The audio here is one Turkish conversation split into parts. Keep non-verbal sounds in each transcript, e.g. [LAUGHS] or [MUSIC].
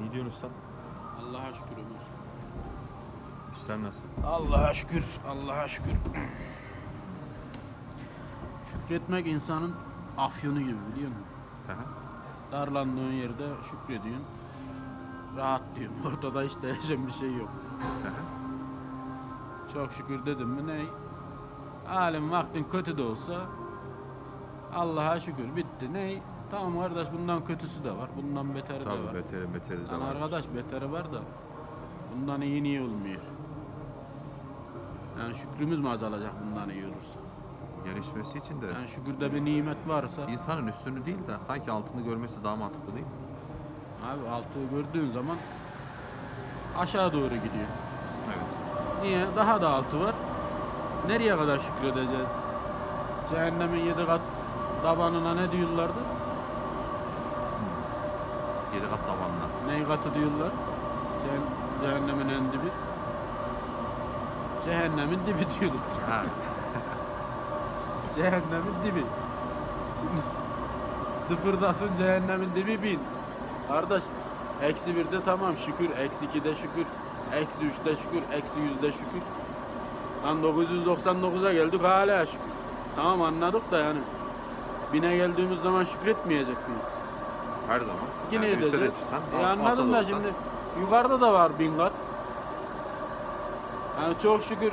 Ne diyorsun usta? Allah'a şükür Ömer. İşler nasıl? Allah'a şükür, Allah'a şükür. Şükretmek insanın afyonu gibi biliyor musun? Hı hı. Darlandığın yerde şükrediyorsun. Rahat diyorsun. [LAUGHS] Ortada hiç değişen bir şey yok. Hı hı. Çok şükür dedim mi ne? Halim vaktin kötü de olsa Allah'a şükür bitti. Ne? Tamam kardeş bundan kötüsü de var. Bundan beteri de Tabii var. beteri beteri de Lan var. arkadaş beteri var da bundan iyi niye olmuyor? Yani şükrümüz mü azalacak bundan iyi olursa? Gelişmesi için de Yani şükürde bir nimet varsa insanın üstünü değil de sanki altını görmesi daha mantıklı değil mi? abi altı gördüğün zaman aşağı doğru gidiyor. Evet. Niye? Daha da altı var. Nereye kadar şükredeceğiz? Cehennemin yedi kat tabanına ne diyorlardı? Geri kat tavanına. Ney katı diyorlar? Ceh- cehennemin en dibi. Cehennemin dibi diyorlar. Ha. [LAUGHS] Cehennemin dibi. [LAUGHS] Sıfırdasın cehennemin dibi bin. Kardeş eksi birde tamam şükür, eksi ikide şükür, eksi üçte şükür, eksi yüzde şükür. Lan 999'a geldik hala şükür. Tamam anladık da yani. Bine geldiğimiz zaman şükretmeyecek miyiz? Her zaman. Yine yani edeceğiz. E anladım da şimdi yukarıda da var bin kat. Yani çok şükür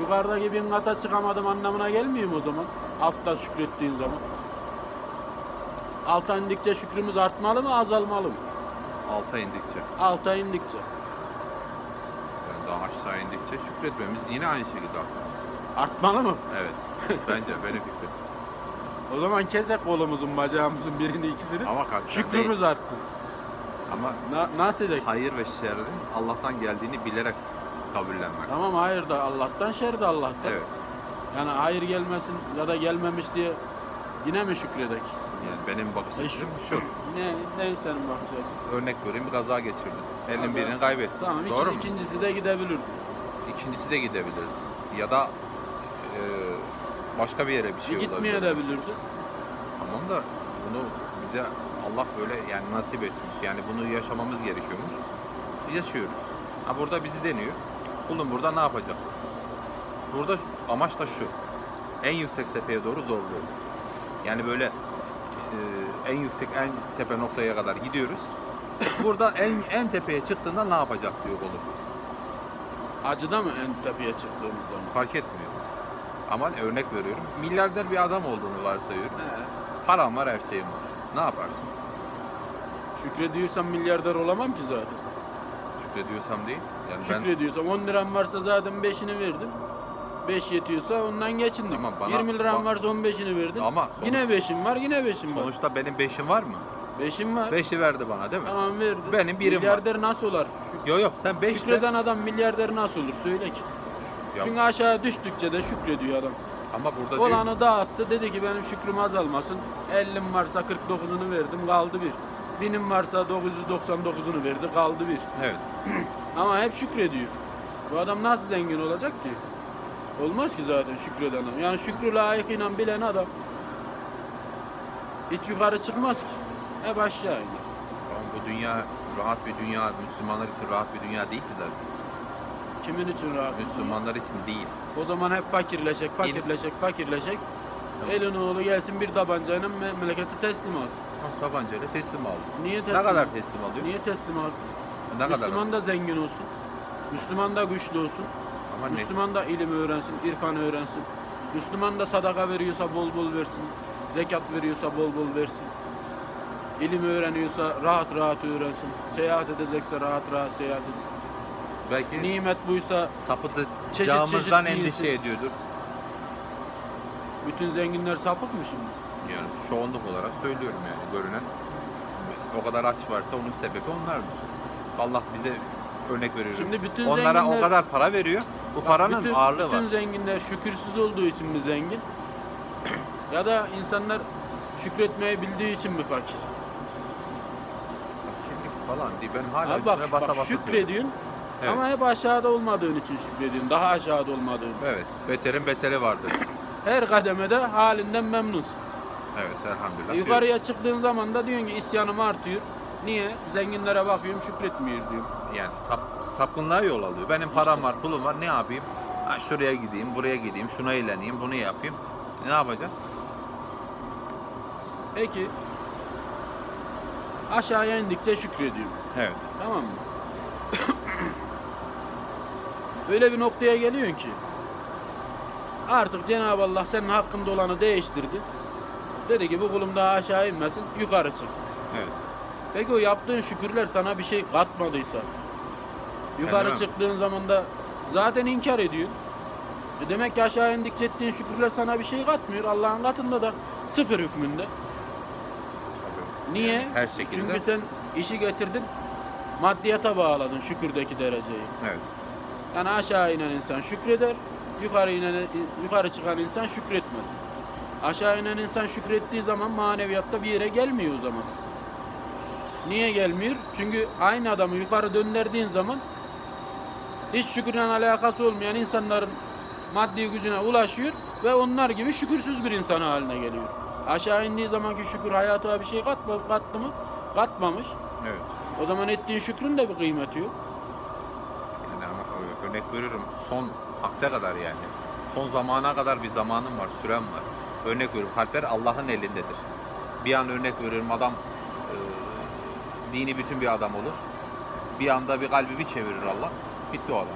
yukarıdaki bin kata çıkamadım anlamına gelmiyor mu o zaman? Altta şükrettiğin zaman. Alta indikçe şükrümüz artmalı mı azalmalı mı? Alta indikçe. Alta indikçe. Yani daha aşağı indikçe şükretmemiz yine aynı şekilde artar. Artmalı mı? Evet. [LAUGHS] Bence benim fikrim. O zaman kesek kolumuzun bacağımızın birini ikisini. Ama kasten Şükrümüz artsın. Ama Na- nasıl edek? hayır ve şerrin Allah'tan geldiğini bilerek kabullenmek. Tamam hayır da Allah'tan şer de Allah'tan. Evet. Yani hayır gelmesin ya da gelmemiş diye yine mi şükredek? Yani benim bakış E açım şu- şu. Ne, ne senin bakış açın? Örnek vereyim bir kaza geçirdin. Elin Kaza. birini kaybettin. Tamam iki- Doğru mu? ikincisi de gidebilirdi. İkincisi de gidebilirdi. Ya da e, başka bir yere bir şey gitmeye olabilir. de bilirdi. Tamam da bunu bize Allah böyle yani nasip etmiş. Yani bunu yaşamamız gerekiyormuş. Biz yaşıyoruz. Ha burada bizi deniyor. Kulum burada ne yapacak? Burada amaç da şu. En yüksek tepeye doğru zorluyor. Yani böyle e, en yüksek en tepe noktaya kadar gidiyoruz. [COUGHS] Burada en en tepeye çıktığında ne yapacak diyor kulum. Acıda mı en tepeye çıktığımız zaman? Fark etmiyor. Ama örnek veriyorum. Milyarder bir adam olduğunu varsayıyorum. Param var her şeyim var. Ne yaparsın? Şükrediyorsam milyarder olamam ki zaten. Şükrediyorsam değil. Yani ben Şükrediyorsam 10 liram varsa zaten 5'ini verdim. 5 yetiyorsa ondan geçindik. Tamam, bana- 20 liram ba- varsa 15'ini verdim. Ama sonuç- yine 5'im var, yine 5'im var. sonuçta benim beşim var mı? 5'im var. Beşi verdi bana değil mi? Tamam verdi. Benim birim var. Milyarder nasıl olur? Yok yok sen beş de- Şükreden adam milyarder nasıl olur? Söyle ki. Ya, Çünkü aşağı düştükçe de şükrediyor adam. ama burada diyor, Olanı dağıttı. Dedi ki benim şükrüm azalmasın. 50'm varsa 49'unu verdim kaldı bir. Binim varsa 999'unu verdi kaldı bir. evet. [CLEARS THROAT] Ama hep şükrediyor. Bu adam nasıl zengin olacak ki? Olmaz ki zaten şükreden adam. Yani şükrü layıkıyla bilen adam hiç yukarı çıkmaz ki. Hep aşağı iner. Ama bu dünya rahat bir dünya, Müslümanlar için rahat bir dünya değil ki zaten. Kimin için rahat? Müslümanlar için değil. O zaman hep fakirleşecek, fakirleşecek, fakirleşecek. Tamam. Elin oğlu gelsin bir tabancayla me- memleketi teslim alsın. Ha, tabancayla teslim aldı. Niye teslim Ne kadar teslim alıyor? Niye teslim alsın? Ne kadar? Müslüman da zengin olsun. Müslüman da güçlü olsun. Ama ne? Müslüman da ilim öğrensin, irfan öğrensin. Müslüman da sadaka veriyorsa bol bol versin. Zekat veriyorsa bol bol versin. İlim öğreniyorsa rahat rahat öğrensin. Seyahat edecekse rahat rahat seyahat etsin. Belki Nimet buysa sapıtacağımızdan çeşit endişe ediyordur. bütün zenginler sapık mı şimdi? Yani çoğunluk olarak söylüyorum yani görünen o kadar aç varsa onun sebebi onlardır. Allah bize örnek veriyorum. Şimdi bütün Onlara zenginler- o kadar para veriyor. Bu Bak, paranın bütün, ağırlığı bütün var. zenginler şükürsüz olduğu için mi zengin? [CLEARS THROAT] ya da insanlar şükretmeyi bildiği için mi fakir? Fakirlik falan değil. Ben hala Abi bak, basa bak basa söylüyorum. şükrediyorsun Evet. ama hep aşağıda olmadığın için şükrediyorsun. Daha aşağıda olmadığın için. Evet. Beterin beteri vardır. Her kademede halinden memnunsun. evet elhamdülillah. Yukarıya çıktığın zaman da diyorsun ki isyanım artıyor. Niye? Zenginlere bakıyorum şükretmiyor diyorum. Yani sap, sapkınlığa yol alıyor. Benim param var, pulum var. Ne yapayım? Ha, şuraya gideyim, buraya gideyim, şuna eğleneyim, bunu yapayım. Ne yapacağım? Peki aşağıya indikçe şükrediyorum. Evet. Tamam mı? Öyle bir noktaya geliyorsun ki artık Cenab-ı Allah senin hakkında olanı değiştirdi. Dedi ki bu kulum daha aşağı inmesin, yukarı çıksın. Evet. Peki o yaptığın şükürler sana bir şey katmadıysa yukarı Kendime- çıktığın zaman da zaten inkar ediyorsun. E demek ki aşağı indikçe ettiğin şükürler sana bir şey katmıyor. Allah'ın katında da sıfır hükmünde. Tabii. Niye? Yani her şekilde. Çünkü sen işi getirdin, maddiyata bağladın şükürdeki dereceyi. Evet. Yani aşağı inen insan şükreder, yukarı inen yukarı çıkan insan şükretmez. Aşağı inen insan şükrettiği zaman maneviyatta bir yere gelmiyor o zaman. Niye gelmiyor? Çünkü aynı adamı yukarı döndürdüğün zaman hiç şükürle alakası olmayan insanların maddi gücüne ulaşıyor ve onlar gibi şükürsüz bir insan haline geliyor. Aşağı indiği zamanki şükür hayatına bir şey katma, kattı mı? Katmamış. Evet. O zaman ettiğin şükrün de bir kıymeti yok. Örnek veriyorum son akta kadar yani. Son zamana kadar bir zamanım var, sürem var. Örnek veriyorum kalpler Allah'ın elindedir. Bir an örnek veriyorum adam e, dini bütün bir adam olur. Bir anda bir kalbi bir çevirir Allah. Bitti o adam.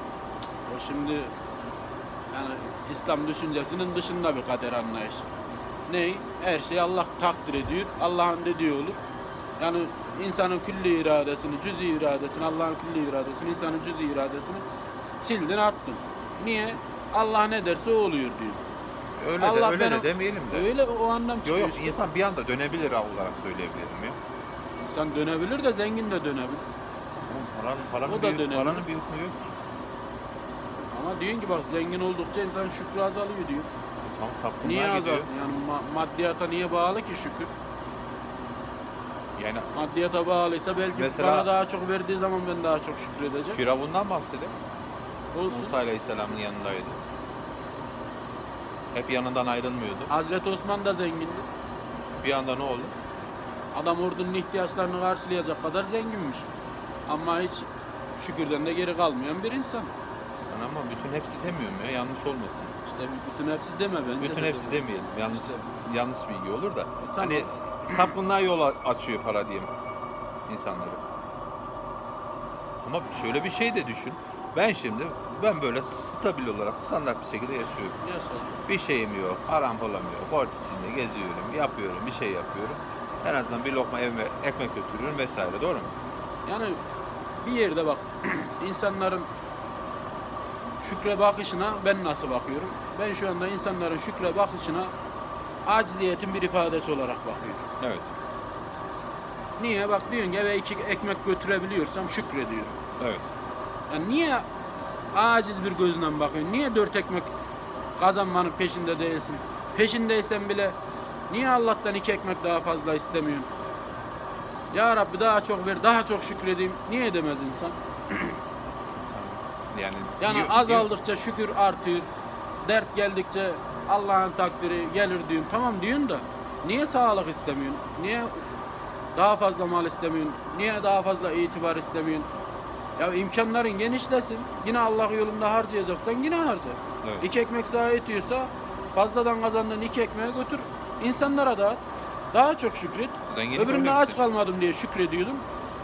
O şimdi yani İslam düşüncesinin dışında bir kader anlayışı. Ney? Her şey Allah takdir ediyor. Allah'ın dediği olur. Yani insanın külli iradesini, cüzi iradesini, Allah'ın külli iradesini, insanın cüzi iradesini sildin attın. Niye? Allah ne derse o oluyor diyor. Öyle Allah de öyle de demeyelim de. Öyle o anlam Yok çıkıyor yok işte. insan bir anda dönebilir olarak söyleyebilirim ya. İnsan dönebilir de zengin de dönebilir. Oğlum paranın, paranın, O da bir, dönebilir. paranın bir hükmü yok ki. Ama diyorsun ki bak zengin oldukça insan şükrü azalıyor diyor. Tam sapkınlığa Niye gidiyor. azalsın? Yani ma- maddiyata niye bağlı ki şükür? Yani Maddiyata bağlıysa belki Mesela- bana daha çok verdiği zaman ben daha çok şükredeceğim. Firavun'dan bahsedelim. Olsun. Musa Aleyhisselam'ın yanındaydı. Hep yanından ayrılmıyordu. Hazreti Osman da zengindi. Bir anda ne oldu? Adam ordunun ihtiyaçlarını karşılayacak kadar zenginmiş. Ama hiç şükürden de geri kalmayan bir insan. Ben ama bütün hepsi demiyorum ya yanlış olmasın. İşte bütün hepsi deme bence. Bütün de hepsi deme. demeyelim. Yanlış yanlış bilgi olur da. tamam. Hani [CLEARS THROAT] sapkınlığa yol açıyor para diyeyim insanları. Ama şöyle bir şey de düşün. Ben şimdi ben böyle stabil olarak standart bir şekilde yaşıyorum. Yaşa. Bir şeyim yok, param yok. Borç içinde geziyorum, yapıyorum, bir şey yapıyorum. En azından bir lokma evime ekmek götürüyorum vesaire. Doğru mu? Yani bir yerde bak [CLEARS THROAT] insanların şükre bakışına ben nasıl bakıyorum? Ben şu anda insanların şükre bakışına aciziyetin bir ifadesi olarak bakıyorum. Evet. Niye? Bak diyorsun ki eve iki ekmek götürebiliyorsam şükrediyorum. Evet. Yani niye aciz bir gözle bakıyorsun? Niye dört ekmek kazanmanın peşinde değilsin? Peşindeysen bile niye Allah'tan iki ekmek daha fazla istemiyorsun? Ya Rabbi daha çok ver, daha çok şükredeyim. Niye edemez insan? Yani, Yani diyor- az diyor- şükür artıyor. Dert geldikçe Allah'ın takdiri gelir diyorsun. Tamam diyorsun da niye sağlık istemiyorsun? Niye daha fazla mal istemiyorsun? Niye daha fazla itibar istemiyorsun? Ya imkanların genişlesin. Yine Allah yolunda harcayacaksan yine harca. Evet. İki ekmek sana yetiyorsa fazladan kazandığın iki ekmeği götür. İnsanlara dağıt. Daha çok şükret. Zenginlik Öbüründe aç kalmadım diye şükrediyordum.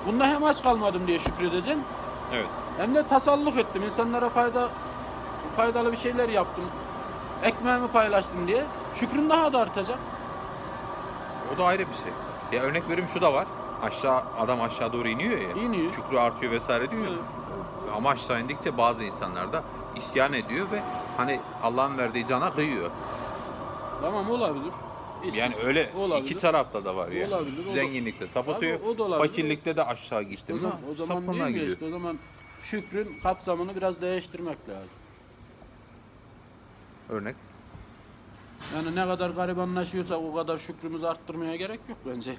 Bunda hem aç kalmadım diye şükredeceksin. Evet. Hem de tasalluk ettim. İnsanlara fayda faydalı bir şeyler yaptım. Ekmeğimi paylaştım diye. Şükrün daha da artacak. O da ayrı bir şey. Ya örnek vereyim şu da var. Aşağı adam aşağı doğru iniyor ya. İniyor. Şükrü artıyor vesaire diyor. Evet. Ama aşağı indikçe bazı insanlar da isyan ediyor ve hani Allah'ın verdiği cana kıyıyor. Tamam olabilir. Yani İstisna- öyle olabilir. iki tarafta da var yani. Olabilir, Zenginlikte sapıtıyor. Tabii, o da olabilir. Fakirlikte de aşağı gitti O zaman, o zaman ya gidiyor. işte o zaman şükrün kapsamını biraz değiştirmek lazım. Örnek. Yani ne kadar garibanlaşıyorsak o kadar şükrümüzü arttırmaya gerek yok bence.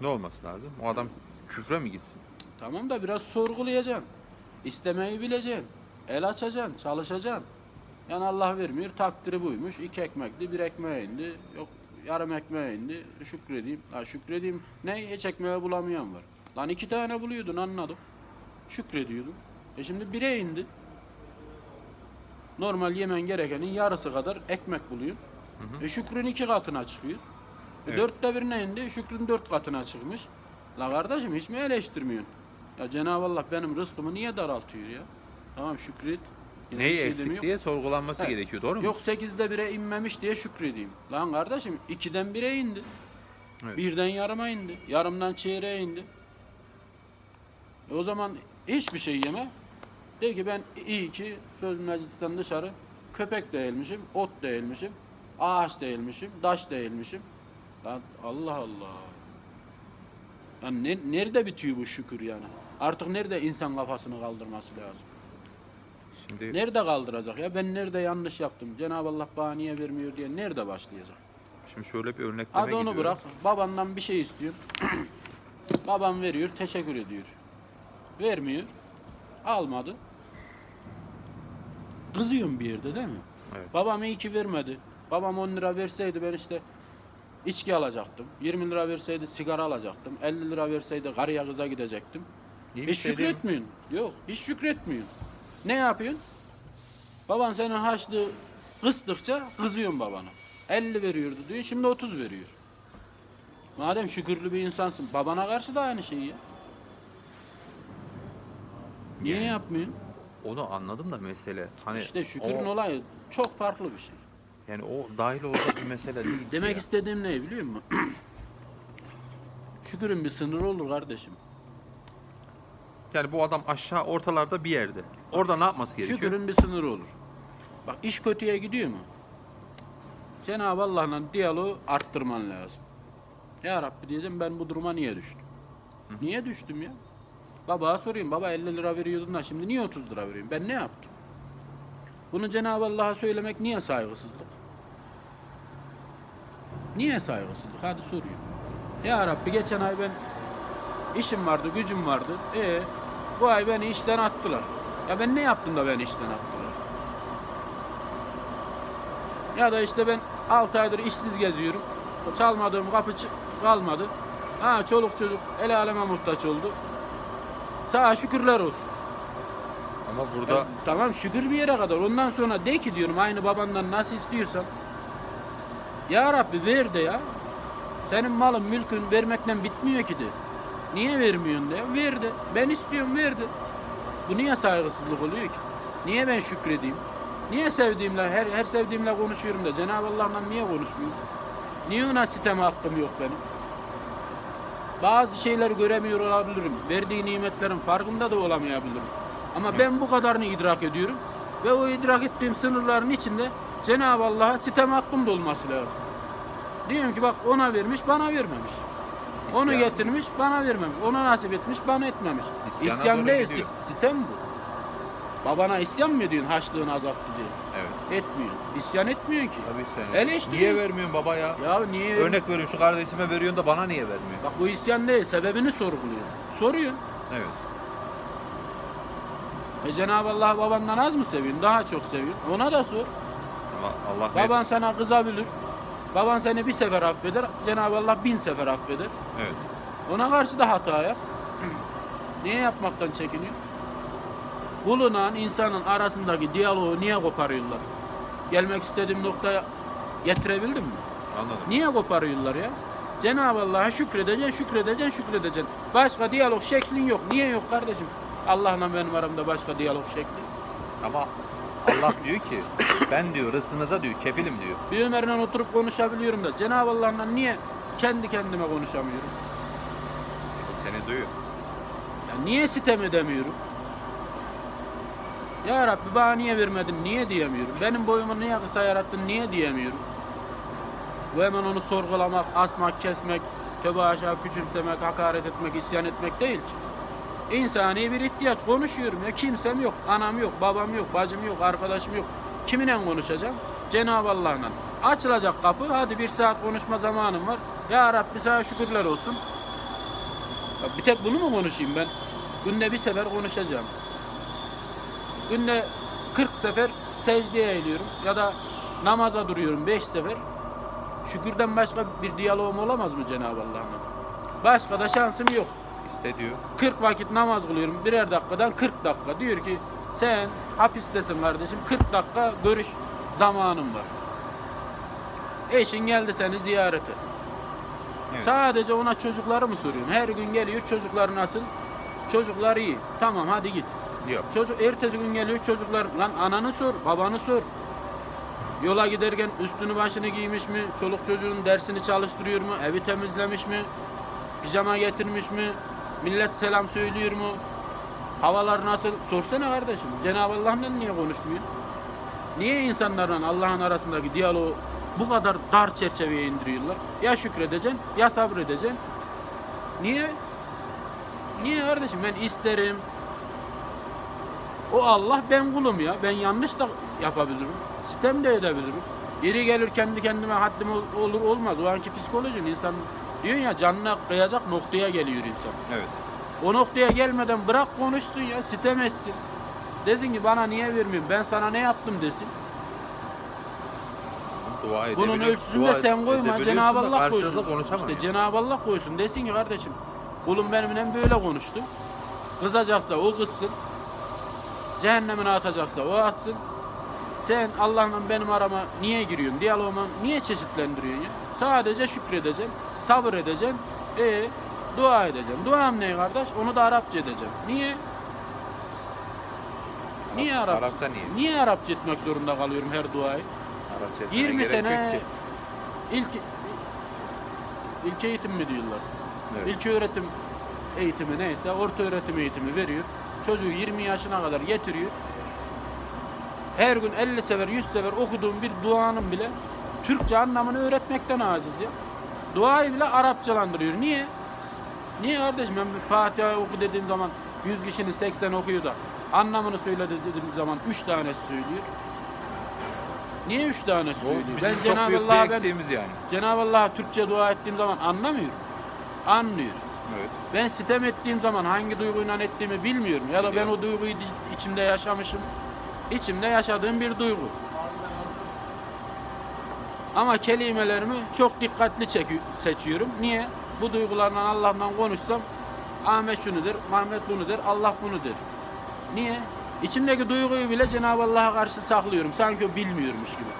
Ne olması lazım? O adam küfre mi gitsin? Tamam da biraz sorgulayacaksın. İstemeyi bileceksin. El açacaksın, çalışacaksın. Yani Allah vermiyor, takdiri buymuş. İki ekmekli bir ekmeğe indi. Yok yarım ekmeğe indi. Şükredeyim. Ha şükredeyim. Ne? Hiç ekmeği bulamayan var. Lan iki tane buluyordun anladım. Şükrediyordun. E şimdi bire indi. Normal yemen gerekenin yarısı kadar ekmek buluyorsun. Hı hı. E şükrün iki katına çıkıyor. Evet. dörtte birine indi, şükrün dört katına çıkmış. La kardeşim hiç mi eleştirmiyorsun? Ya Cenab-ı Allah benim rızkımı niye daraltıyor ya? Tamam şükret. Yine Neyi şey eksik demiyorum. diye sorgulanması He. gerekiyor doğru mu? Yok 8'de 1'e inmemiş diye şükredeyim. Lan kardeşim 2'den 1'e indi. Evet. Birden yarıma indi. Yarımdan çeyreğe indi. E o zaman hiçbir şey yeme. De ki ben iyi ki söz meclisten dışarı köpek değilmişim, ot değilmişim, ağaç değilmişim, taş değilmişim. Lan Allah Allah. Lan ne, nerede bitiyor bu şükür yani? Artık nerede insan kafasını kaldırması lazım? Şimdi Nerede kaldıracak ya? Ben nerede yanlış yaptım? Cenab-ı Allah bana niye vermiyor diye nerede başlayacak? şimdi şöyle bir örnekleme Hadi onu gidiyorum. bırak. Babandan bir şey istiyor. [CLEARS THROAT] Babam veriyor, teşekkür ediyor. Vermiyor. Almadı. Kızıyorum bir yerde değil mi? Evet. Babam iyi ki vermedi. Babam 10 lira verseydi ben işte içki alacaktım. 20 lira verseydi sigara alacaktım. 50 lira verseydi karıya kıza gidecektim. İyi bir Hiç şey değil mi? şükretmiyorsun. Yok, hiç şükretmiyorsun. Ne yapıyorsun? Baban senin haçlığı kıstıkça kızıyorsun babana. 50 veriyordu diyor, şimdi 30 veriyor. Madem şükürlü bir insansın, babana karşı da aynı şeyi ya. Niye Yani- yapmıyorsun? Onu anladım da mesele. Hani işte şükürün o, olayı çok farklı bir şey. Yani o dahil olacak bir mesele değil. ki [CLEARS THROAT] Demek ya. istediğim ne biliyor musun? [CLEARS THROAT] Şükürün bir sınırı olur kardeşim. Yani bu adam aşağı ortalarda bir yerde. Orada ne yapması gerekiyor? Şükürün bir sınırı olur. Bak iş kötüye gidiyor mu? Cenab-ı Allah'la diyaloğu arttırman lazım. Ya Rabbi diyeceğim ben bu duruma niye düştüm? Niye düştüm ya? Babaya sorayım. Baba 50 lira veriyordun da şimdi niye 30 lira veriyorsun? Ben ne yaptım? Bunu Cenab-ı Allah'a söylemek niye saygısızlık? Niye saygısızlık? Hadi soruyorum. Ya Rabbi geçen ay ben işim vardı, gücüm vardı. E bu ay beni işten attılar. Ya ben ne yaptım da beni işten attılar? Ya da işte ben 6 aydır işsiz geziyorum. Çalmadığım kapı kalmadı. Ha çoluk çocuk el aleme muhtaç oldu. Sağa şükürler olsun. Ama burada Ya tamam şükür bir yere kadar. Ondan sonra de ki diyorum aynı babandan nasıl istiyorsan. Ya Rabbi ver de ya. Senin malın mülkün vermekten bitmiyor ki de. Niye vermiyorsun de? Ver de. Ben istiyorum ver de. Bu niye saygısızlık oluyor ki? Niye ben şükredeyim? Niye sevdiğimle, her, her sevdiğimle konuşuyorum da Cenab-ı Allah'la niye konuşmuyorum? Niye ona siteme hakkım yok benim? Bazı şeyler göremiyor olabilirim. Verdiği nimetlerin farkında da olamayabilirim. Ama ben bu kadarını idrak ediyorum. Ve o idrak ettiğim sınırların içinde Cenab-ı Allah'a sitem hakkım da olması lazım. Diyorum ki bak ona vermiş, bana vermemiş. Onu İsyan. getirmiş, bana vermemiş. Ona nasip etmiş, bana etmemiş. İsyana İsyan değil, gidiyor. si- sitem bu. Babana isyan mı ediyorsun haçlığını azalttı diye? evet. Etmiyor. İsyan etmiyor ki. Tabii. Eleştiriyor. Niye vermiyorsun baba ya? Ya niye? Örnek veriyorum şu kardeşime veriyorsun da bana niye vermiyor? Bak bu isyan değil, sebebini sorguluyor. Soruyor. Evet. E Cenab-ı Allah babandan az mı seviyorsun? Daha çok seviyorsun. Ona da sor. Allah Baban sana kızabilir. Baban seni bir sefer affeder. Cenab-ı Allah bin sefer affeder. Evet. Ona karşı da hata yap. [CLEARS THROAT] Niye yapmaktan çekiniyor? Bulunan insanın arasındaki diyaloğu niye koparıyorlar? Gelmek istediğim noktaya getirebildim mi? Anladım. Niye koparıyorlar ya? Cenab-ı Allah'a şükredeceksin, şükredeceksin, şükredeceksin. Başka diyalog şeklin yok. Niye yok kardeşim? Allah'la benim aramda başka diyalog şekli. Ama Allah diyor ki ben diyor rızkınıza diyor kefilim diyor. Bir Ömer'le oturup konuşabiliyorum da Cenab-ı Allah'la niye kendi kendime konuşamıyorum? O seni duyuyor. Ya niye sitem edemiyorum? Ya Rabbi bana niye vermedin, niye diyemiyorum? Benim boyumu niye kısa yarattın, niye diyemiyorum? Bu hemen onu sorgulamak, asmak, kesmek, tövbe aşağı küçümsemek, hakaret etmek, isyan etmek değil ki. İnsani bir ihtiyaç. Konuşuyorum ya. Kimsem yok. Anam yok, babam yok, bacım yok, arkadaşım yok. Kiminle konuşacağım? Cenab-ı Allah'la. Açılacak kapı. Hadi bir saat konuşma zamanım var. Ya Rabbi sana şükürler olsun. Ya bir tek bunu mu konuşayım ben? Günde bir sefer konuşacağım. Günde 40 sefer secdeye eğiliyorum ya da namaza duruyorum 5 sefer. Şükürden başka bir diyalogum olamaz mı Cenab-ı Allah'la? Başka da şansım yok. Hapiste diyor. 40 vakit namaz kılıyorum birer dakikadan 40 dakika. Diyor ki sen hapistesin kardeşim 40 dakika görüş zamanın var. Eşin geldi seni ziyarete. Evet. Sadece ona çocukları mı soruyorsun? Her gün geliyor çocuklar nasıl? Çocuklar iyi. Tamam hadi git. Yok. Çocuk ertesi gün geliyor çocuklar lan ananı sor, babanı sor. Yola giderken üstünü başını giymiş mi? Çoluk çocuğun dersini çalıştırıyor mu? Evi temizlemiş mi? Pijama getirmiş mi? Millet selam söylüyor mu? Havalar nasıl? Sorsana kardeşim. Cenab-ı Allah'la niye konuşmuyor? Niye insanlarla Allah'ın arasındaki diyaloğu bu kadar dar çerçeveye indiriyorlar? Ya şükredeceksin ya sabredeceksin. Niye? Niye kardeşim? Ben isterim, o Allah ben kulum ya. Ben yanlış da yapabilirim. Sitem de edebilirim. Yeri gelir kendi kendime haddim ol- olur olmaz. O anki psikolojin insan diyor ya canına kıyacak noktaya geliyor insan. Evet. O noktaya gelmeden bırak konuşsun ya sitem etsin. Desin ki bana niye vermiyorsun ben sana ne yaptım desin. Dua Bunun ölçüsünü de sen koyma Cenab-ı Allah koysun. İşte Cenab-ı Allah koysun desin ki kardeşim kulum benimle böyle konuştu. Kızacaksa o kızsın. Cehennemine atacaksa o atsın. Sen Allah'la benim arama niye giriyorsun? Diyaloğuma niye çeşitlendiriyorsun ya? Sadece şükredeceksin, sabır edeceksin, e dua edeceksin. Duam ne kardeş? Onu da Arapça edeceğim. Niye? Niye Arapça? Arapça niye? Niye Arapça etmek zorunda kalıyorum her duayı? Arapça etmene 20 gerek yok sene ki. ilk ilk eğitim mi diyorlar? Evet. İlk öğretim eğitimi neyse orta öğretim eğitimi veriyor. Çocuğu 20 yaşına kadar getiriyor. Her gün 50 sefer 100 sefer okuduğum bir duanın bile Türkçe anlamını öğretmekten aciz ya. Duayı bile Arapçalandırıyor. Niye? Niye kardeşim ben Fatiha oku dediğim zaman 100 kişinin 80 okuyor da anlamını söyle dediğim zaman 3 tanesi söylüyor. Niye 3 tanesi Bu söylüyor? Ben Cenab-ı Allah'a ben yani. Cenab-ı Allah'a Türkçe dua ettiğim zaman anlamıyor. Anlıyor. Evet. Ben sitem ettiğim zaman hangi duyguyla ettiğimi bilmiyorum. Ya da ben o duyguyu içimde yaşamışım. İçimde yaşadığım bir duygu. Ama kelimelerimi çok dikkatli seçiyorum. Niye? Bu duygularla Allah'la konuşsam Ahmet şunu der, Mehmet bunu Allah bunu. Niye? İçimdeki duyguyu bile Cenab-ı Allah'a karşı saklıyorum. Sanki o bilmiyormuş gibi.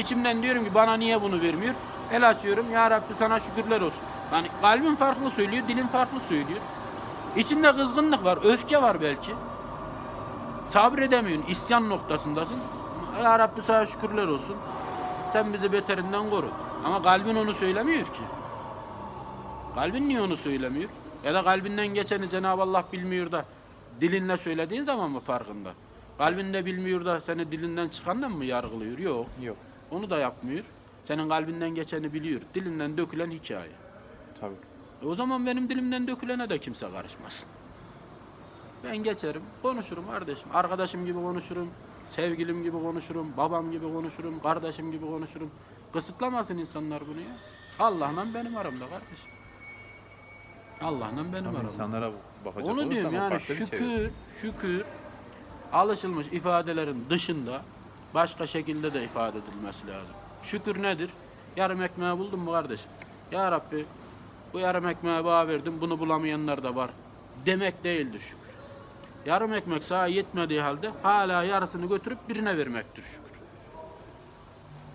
İçimden diyorum ki bana niye bunu vermiyor? El açıyorum. Ya Rabbi sana şükürler olsun. Yani kalbim farklı söylüyor, dilim farklı söylüyor. İçinde kızgınlık var, öfke var belki. Sabredemiyorsun, isyan noktasındasın. Ya Rabbi sana şükürler olsun. Sen bizi beterinden koru. Ama kalbin onu söylemiyor ki. Kalbin niye onu söylemiyor? Ya da kalbinden geçeni Cenab-ı Allah bilmiyor da dilinle söylediğin zaman mı farkında? Kalbinde bilmiyor da seni dilinden çıkandan mı yargılıyor? Yok. Yok. Onu da yapmıyor. Senin kalbinden geçeni biliyor. Dilinden dökülen hikaye. Tabii. E o zaman benim dilimden dökülene de kimse karışmasın. Ben geçerim, konuşurum kardeşim. Arkadaşım gibi konuşurum, sevgilim gibi konuşurum, babam gibi konuşurum, kardeşim gibi konuşurum. Kısıtlamasın insanlar bunu ya. Allah'la benim aramda kardeşim. Allah'la benim Ama aramda. insanlara bakacak Onu diyorum o yani farklı bir şey. şükür, şükür alışılmış ifadelerin dışında başka şekilde de ifade edilmesi lazım. Şükür nedir? Yarım ekmeği buldum mu kardeşim? Ya Rabbi bu yarım ekmeği bana verdin bunu bulamayanlar da var demek değildir şükür. Yarım ekmek sana yetmediği halde hala yarısını götürüp birine vermektir şükür.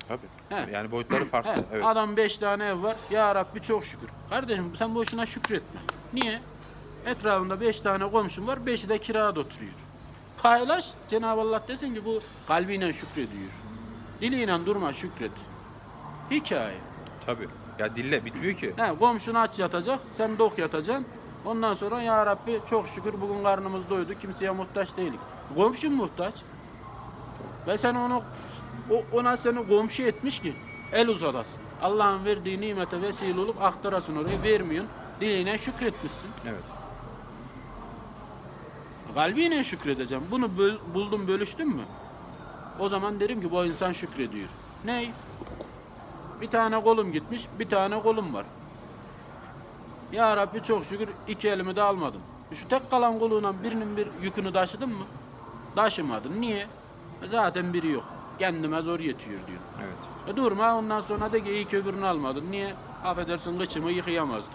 Tabii. He. Yani boyutları farklı. He, Evet. Adam 5 tane ev var. Ya Rabbi çok şükür. Kardeşim sen boşuna şükretme. Niye? Etrafında 5 tane komşun var. 5'i de kirada oturuyor. Paylaş. Cenab-ı Allah desin ki bu kalbiyle şükrediyor. Diliyle durma şükret. Hikaye. Tabii. Ya dille bitmiyor ki. He, komşun aç yatacak. Sen dok yatacaksın. Ondan sonra ya Rabbi çok şükür bugün karnımız doydu. Kimseye muhtaç değilik. Komşun muhtaç. Ve sen onu ona seni komşu etmiş ki el uzadasın. Allah'ın verdiği nimete vesile olup aktarasın oraya vermiyorsun. Diline şükretmişsin. Evet. Kalbiyle şükredeceğim. Bunu böl- buldum bölüştüm mü? O zaman derim ki bu insan şükrediyor. Ney? Bir tane kolum gitmiş, bir tane kolum var. Ya Rabbi çok şükür iki elimi de almadım. Şu tek kalan koluna birinin bir yükünü taşıdın mı? Taşımadın. Niye? E Zaten biri yok. Kendime zor yetiyor diyor. Evet. E durma ondan sonra da ki iyi öbürünü almadın. Niye? Affedersin kıçımı yıkayamazdım.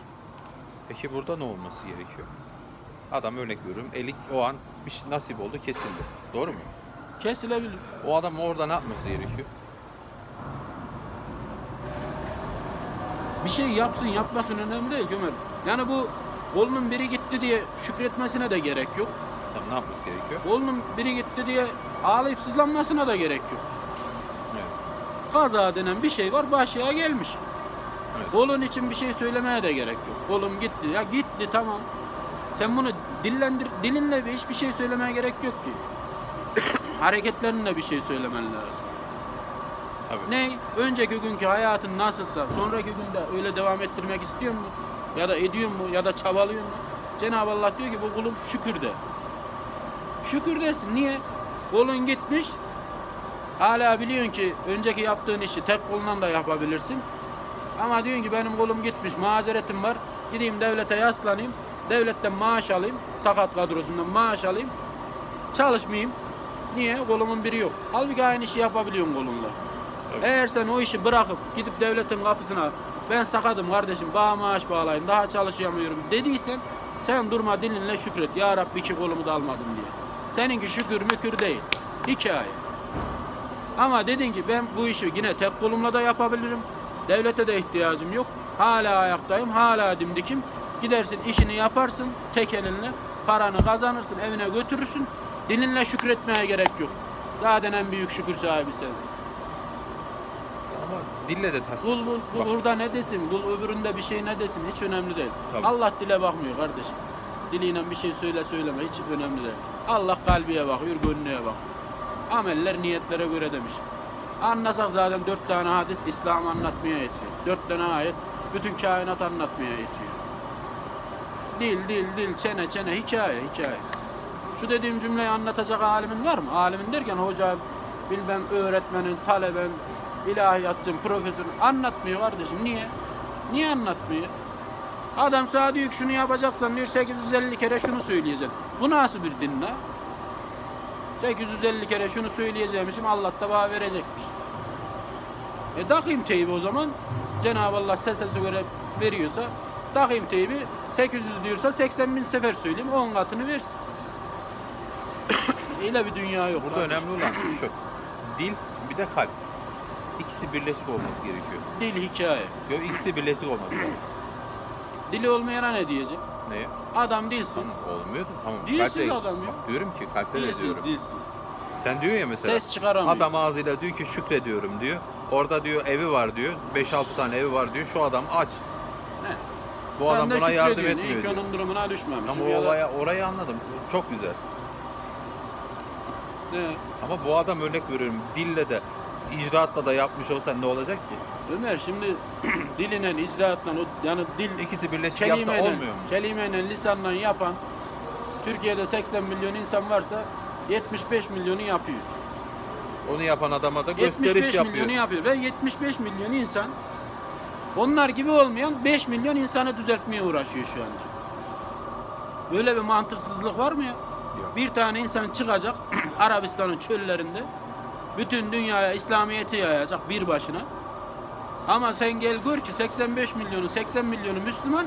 Peki burada ne olması gerekiyor? Adam örnek veriyorum. Eli o an bir şey nasip oldu kesildi. Doğru mu? Kesilebilir. O adam orada ne yapması gerekiyor? Bir şey yapsın yapmasın önemli değil Ömer. Yani bu kolunun biri gitti diye şükretmesine de gerek yok. Tamam ne yapması gerekiyor? Kolunun biri gitti diye ağlayıp sızlanmasına da gerek yok. Evet. Kaza denen bir şey var başıya gelmiş. Evet. Kolun için bir şey söylemeye de gerek yok. Kolum gitti. Ya gitti tamam. Sen bunu dillendir, dilinle bir hiçbir şey söylemeye gerek yok ki. [COUGHS] Hareketlerinle bir şey söylemen lazım. Tabii. Ne? Önceki günkü hayatın nasılsa sonraki günde öyle devam ettirmek istiyor mu? Ya da ediyor mu? Ya da çabalıyor mu? Cenab-ı Allah diyor ki bu kulum şükür de. Şükür desin. Niye? Kolun gitmiş. Hala biliyorsun ki önceki yaptığın işi tek kolundan da yapabilirsin. Ama diyorsun ki benim kolum gitmiş, mazeretim var. Gideyim devlete yaslanayım. Devletten maaş alayım. Sakat kadrosundan maaş alayım. Çalışmayayım. Niye? Kolumun biri yok. Halbuki aynı işi yapabiliyorsun kolunla. Evet. Eğer sen o işi bırakıp gidip devletin kapısına ben sakatım kardeşim bana maaş bağlayın daha çalışamıyorum dediysen sen durma dilinle şükret. Ya Rabbi iki kolumu da almadım diye. Seninki şükür mükür değil. Hikaye. Ama dedin ki ben bu işi yine tek kolumla da yapabilirim. Devlete de ihtiyacım yok. Hala ayaktayım, hala dimdikim. Gidersin işini yaparsın tek elinle. Paranı kazanırsın, evine götürürsün. Dilinle şükretmeye gerek yok. Zaten en büyük şükür sahibi sensin. Dille de ters. Kul, kul, kul Bak. burada ne desin, kul öbüründe bir şey ne desin hiç önemli değil. Tabii. Allah dile bakmıyor kardeşim. Diliyle bir şey söyle söyleme hiç önemli değil. Allah kalbiye bakıyor, gönlüne bak. Ameller niyetlere göre demiş. Anlasak zaten dört tane hadis İslam anlatmaya yetiyor. Dört tane ayet bütün kainat anlatmaya yetiyor. Dil, dil, dil, çene, çene, hikaye, hikaye. Şu dediğim cümleyi anlatacak alimin var mı? Alimin derken hoca, bilmem öğretmenin, taleben, ilahiyatçın, profesörün anlatmıyor kardeşim. Niye? Niye anlatmıyor? Adam sana diyor ki şunu yapacaksan diyor 850 kere şunu söyleyeceksin. Bu nasıl bir din la? 850 kere şunu söyleyeceğmişim Allah da bana verecekmiş. E takayım teybi o zaman. Cenab-ı Allah sese göre veriyorsa takayım teybi 800 diyorsa 80 bin sefer söyleyeyim 10 katını versin. [COUGHS] Öyle bir dünya yok. Burada kardeşim. önemli olan şu. Dil bir de kalp. İkisi birleşik olması gerekiyor. Dil hikaye. Yok ikisi birleşik olması lazım. [CLEARS THROAT] Dili olmayana ne diyecek? Neye? Adam dilsiz. Olmuyor da tamam. Dilsiz Kalple- adam ya. Bak diyorum ki kalple de Dilsiz, diyorum. dilsiz. Sen diyor ya mesela. Ses çıkaramıyor. Adam ağzıyla diyor ki şükrediyorum diyor. Orada diyor evi var diyor. 5-6 tane evi var diyor. Şu adam aç. Ne? Bu Sen adam de buna yardım şükrediyorsun, etmiyor İlk diyor. onun durumuna düşmemiş. Ama o olaya, orayı anladım. Çok güzel. Ne? Ama bu adam örnek veriyorum. Dille de icraatla da yapmış olsa ne olacak ki? Ömer şimdi [CLEARS THROAT] diline, icraatla, o yani dil İkisi birleşik yapsa kelimeyle, olmuyor mu? kelimeyle, lisanla yapan Türkiye'de 80 milyon insan varsa 75 milyonu yapıyor. Onu yapan adama da gösteriş 75 yapıyor. milyonu yapıyor ve 75 milyon insan onlar gibi olmayan 5 milyon insanı düzeltmeye uğraşıyor şu anda. Böyle bir mantıksızlık var mı ya? Yok. Bir tane insan çıkacak [CLEARS THROAT] Arabistan'ın çöllerinde bütün dünyaya İslamiyet'i yayacak bir başına. Ama sen gel gör ki 85 milyonu 80 milyonu Müslüman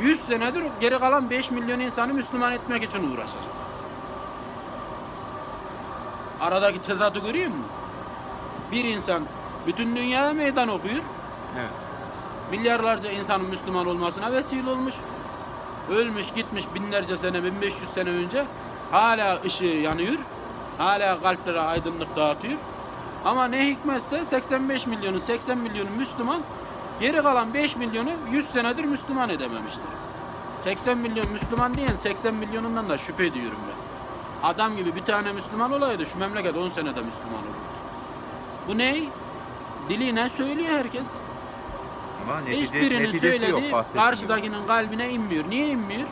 100 senedir geri kalan 5 milyon insanı Müslüman etmek için uğraşacak. Aradaki tezatı görüyor musun? Bir insan bütün dünyaya meydan okuyor. Evet. Milyarlarca insanın Müslüman olmasına vesile olmuş. Ölmüş gitmiş binlerce sene, 1500 sene önce hala ışığı yanıyor. Hala kalplere aydınlık dağıtıyor. Ama ne hikmetse 85 milyonu, 80 milyonu Müslüman, geri kalan 5 milyonu 100 senedir Müslüman edememiştir. 80 milyon Müslüman diyen 80 milyonundan da şüphe ediyorum ben. Adam gibi bir tane Müslüman olaydı şu memleket 10 senede Müslüman olurdu. Bu ne? Dili ne söylüyor herkes? Ama netice, Hiçbirinin yok söylediği gibi. karşıdakinin kalbine inmiyor. Niye inmiyor?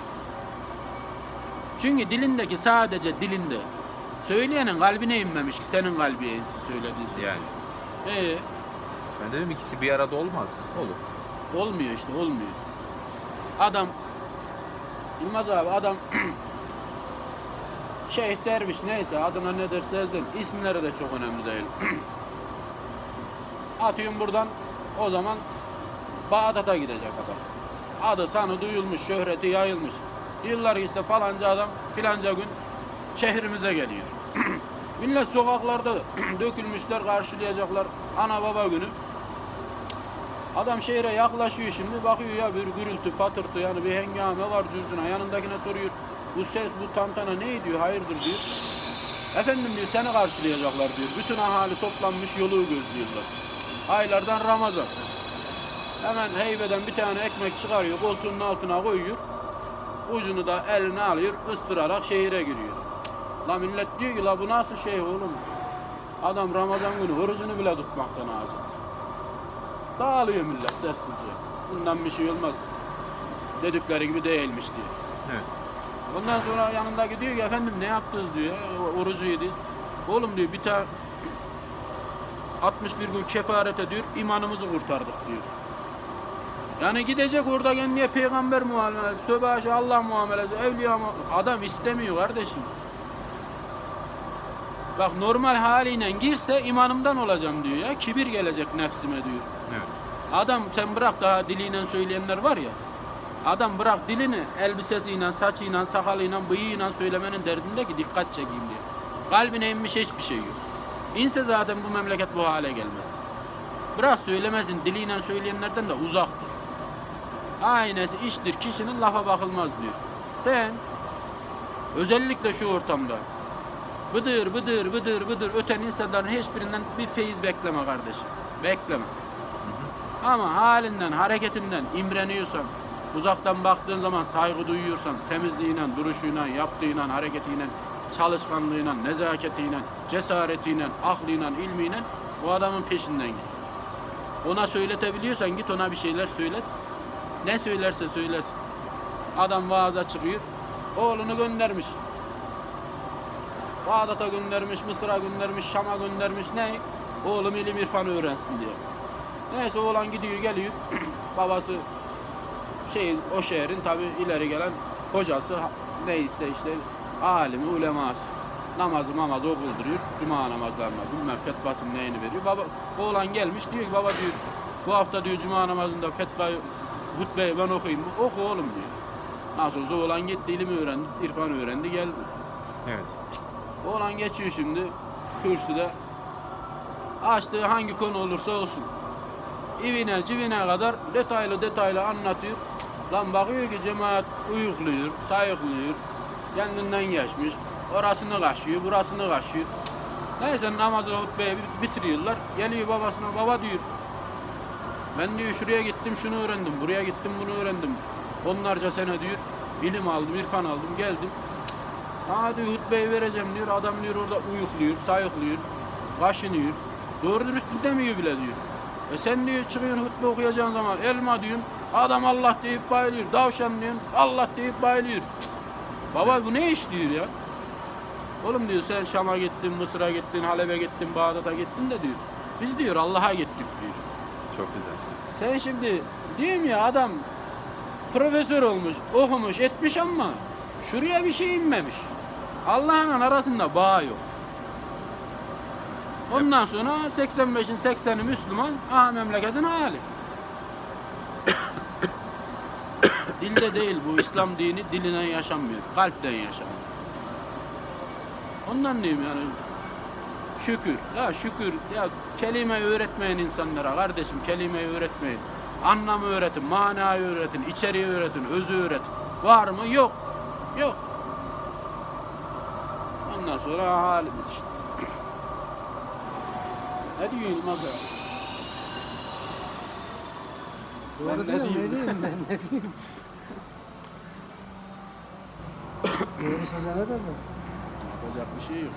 Çünkü dilindeki sadece dilinde. Söyleyenin kalbine inmemiş ki senin kalbine insin söylediğin söz. Yani. Ee, Ben dedim ikisi bir arada olmaz mı? Olur. olmuyor işte olmuyor. Adam Yılmaz abi adam [CLEARS THROAT] Şeyh derviş neyse adına ne derse yazın isimleri de çok önemli değil. [CLEARS THROAT] Atıyorum buradan o zaman Bağdat'a gidecek adam. Adı sanı duyulmuş, şöhreti yayılmış. Ki işte falanca adam filanca gün şehrimize geliyor. Millet sokaklarda [CLEARS THROAT] dökülmüşler karşılayacaklar ana baba günü. Adam şehre yaklaşıyor şimdi bakıyor ya bir gürültü patırtı yani bir hengame var curcuna yanındakine soruyor bu ses bu tantana ne diyor hayırdır diyor. Efendim diyor seni karşılayacaklar diyor. Bütün ahali toplanmış yolu gözlüyorlar. Aylardan Ramazan. Hemen heybeden bir tane ekmek çıkarıyor koltuğunun altına koyuyor. Ucunu da eline alıyor ısırarak şehire giriyor. La millet diyor ki la bu nasıl şey oğlum? Adam Ramazan günü orucunu bile tutmaktan aciz. Dağılıyor millet sessizce. Bundan bir şey olmaz. Dedikleri gibi değilmiş diyor. Evet. Ondan sonra yanındaki diyor ki efendim ne yaptınız diyor. "O- Orucu yediniz. Oğlum diyor bir tane 61 gün kefaret ediyor. imanımızı kurtardık diyor. Yani gidecek orada kendine peygamber muamelesi, söbaşı Allah muamelesi, evliya mu- adam istemiyor kardeşim. Bak normal haliyle girse imanımdan olacağım diyor ya. Kibir gelecek nefsime diyor. Evet. Adam sen bırak daha diliyle söyleyenler var ya. Adam bırak dilini elbisesiyle, saçıyla, sakalıyla, bıyığıyla söylemenin derdinde ki dikkat çekeyim diye. Kalbine inmiş hiçbir şey yok. İnse zaten bu memleket bu hale gelmez. Bırak söylemesin diliyle söyleyenlerden de uzaktır. Aynesi iştir kişinin lafa bakılmaz diyor. Sen özellikle şu ortamda bıdır bıdır bıdır bıdır öten insanların hiçbirinden bir feyiz bekleme kardeşim. Bekleme. Ama halinden, hareketinden imreniyorsan, uzaktan baktığın zaman saygı duyuyorsan, temizliğiyle, duruşuyla, yaptığıyla, hareketiyle, çalışkanlığıyla, nezaketiyle, cesaretiyle, aklıyla, ilmiyle o adamın peşinden git. Ona söyletebiliyorsan git ona bir şeyler söylet. Ne söylerse söylesin. Adam vaaza çıkıyor. Oğlunu göndermiş. Bağdat'a göndermiş, Mısır'a göndermiş, Şam'a göndermiş. Ne? Oğlum ilim irfan öğrensin diye. Neyse oğlan gidiyor geliyor. [CLEARS THROAT] Babası şey o şehrin tabi ileri gelen kocası neyse işte alimi uleması. Namazı mamazı okulduruyor. Cuma namazlarına bilmem fetvasının neyini veriyor. Baba, oğlan gelmiş diyor ki baba diyor bu hafta diyor cuma namazında fetvayı hutbeyi ben okuyayım. Oku oğlum diyor. Nasıl olsa oğlan gitti ilimi öğrendi, irfan öğrendi geldi. Evet. Oğlan geçiyor şimdi kürsüde. Açtığı hangi konu olursa olsun. İvine civine kadar detaylı detaylı anlatıyor. Lan bakıyor ki cemaat uyukluyor, sayıklıyor. Kendinden geçmiş. Orasını kaşıyor, burasını kaşıyor. Neyse namazı hutbeyi bitiriyorlar. Geliyor babasına baba diyor. Ben diyor şuraya gittim şunu öğrendim, buraya gittim bunu öğrendim. Onlarca sene diyor ilim aldım, irfan aldım, geldim. Ha diyor hutbeyi vereceğim diyor. Adam diyor orada uyukluyor, sayıklıyor, kaşınıyor. Doğru dürüst dinlemiyor bile diyor. E sen diyor çıkıyorsun hutbe okuyacağın zaman elma diyorsun. Adam Allah deyip bayılıyor. Davşan diyorsun Allah deyip bayılıyor. Baba bu ne iş diyor ya. Oğlum diyor sen Şam'a gittin, Mısır'a gittin, Halep'e gittin, Bağdat'a gittin de diyor. Biz diyor Allah'a gittik diyor. Çok güzel. Sen şimdi diyeyim ya adam profesör olmuş, okumuş, etmiş ama şuraya bir şey inmemiş. Allah'ın arasında bağ yok. Ondan sonra 85'in 80'i Müslüman, aha memleketin hali. [COUGHS] Dilde değil bu İslam dini dilinden yaşanmıyor, kalpten yaşanıyor. Ondan diyeyim yani Şükür. Ya şükür. Ya kelime öğretmeyin insanlara kardeşim. Kelimeyi öğretmeyin. Anlamı öğretin, manayı öğretin, içeriği öğretin, özü öğretin. Var mı? Yok. Yok. Ondan sonra halimiz işte. Ne diyorsun İlmaz ya? Ben Doğru ne diyorum, ne diyeyim? ben ne diyeyim. [LAUGHS] Doğru söze ne demek? Yapacak bir şey yok.